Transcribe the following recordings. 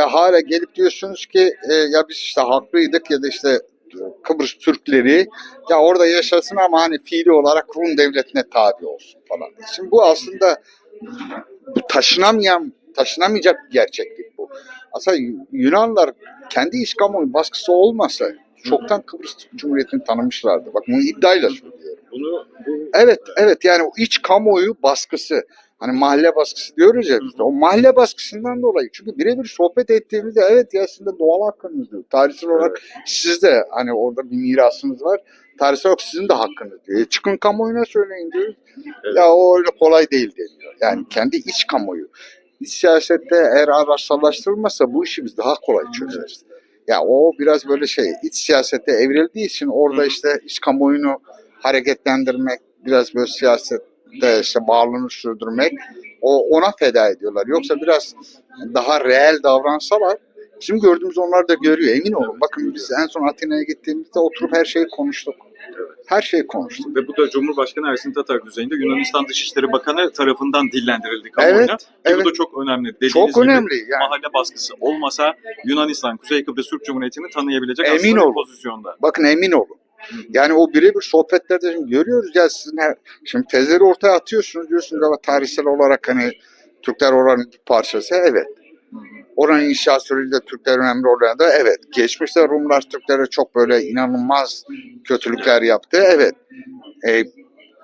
Ve hala gelip diyorsunuz ki e, ya biz işte haklıydık ya da işte Kıbrıs Türkleri ya orada yaşasın ama hani fiili olarak Rum devletine tabi olsun falan. Şimdi bu aslında taşınamayan, taşınamayacak bir gerçeklik bu. Aslında Yunanlar kendi iç kamuoyu baskısı olmasa çoktan Kıbrıs Cumhuriyeti'ni tanımışlardı. Bak bunu iddiayla söylüyorum. Bunu bu Evet, evet yani iç kamuoyu baskısı. Hani mahalle baskısı diyoruz ya işte. O mahalle baskısından dolayı. Çünkü birebir sohbet ettiğimizde evet ya sizin de doğal hakkınız diyor. Tarihsel olarak siz de hani orada bir mirasınız var. Tarihsel olarak sizin de hakkınız diyor. E, çıkın kamuoyuna söyleyin diyoruz. Evet. Ya o öyle kolay değil deniyor. Yani kendi iç kamuoyu. İç siyasette eğer araçsallaştırılmazsa bu işi biz daha kolay çözeriz. Ya o biraz böyle şey iç siyasete evrildiği için orada işte iç kamuoyunu hareketlendirmek, biraz böyle siyasette işte bağlılığını sürdürmek o ona feda ediyorlar. Yoksa biraz daha reel davransalar bizim gördüğümüz onlar da görüyor. Emin olun. Bakın biz en son Atina'ya gittiğimizde oturup her şeyi konuştuk. Her şeyi konuştuk. ve bu da Cumhurbaşkanı Ersin Tatar düzeyinde Yunanistan Dışişleri Bakanı tarafından dillendirildi kamuoyuna. Evet, evet. Bu da çok önemli. Dediğiniz Çok gibi önemli. Yani. mahalle baskısı olmasa Yunanistan Kuzey Kıbrıs Türk Cumhuriyeti'ni tanıyabilecek Emin olun. pozisyonda. Bakın emin olun. Yani o birebir sohbetlerde şimdi görüyoruz ya sizin her, şimdi tezleri ortaya atıyorsunuz diyorsunuz ama tarihsel olarak hani Türkler oranın bir parçası evet. Oranın inşaat sürecinde Türkler önemli oynadı evet. Geçmişte Rumlar Türklere çok böyle inanılmaz kötülükler yaptı evet. E,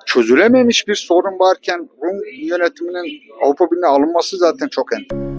çözülememiş bir sorun varken Rum yönetiminin Avrupa Birliği'ne alınması zaten çok enteresan.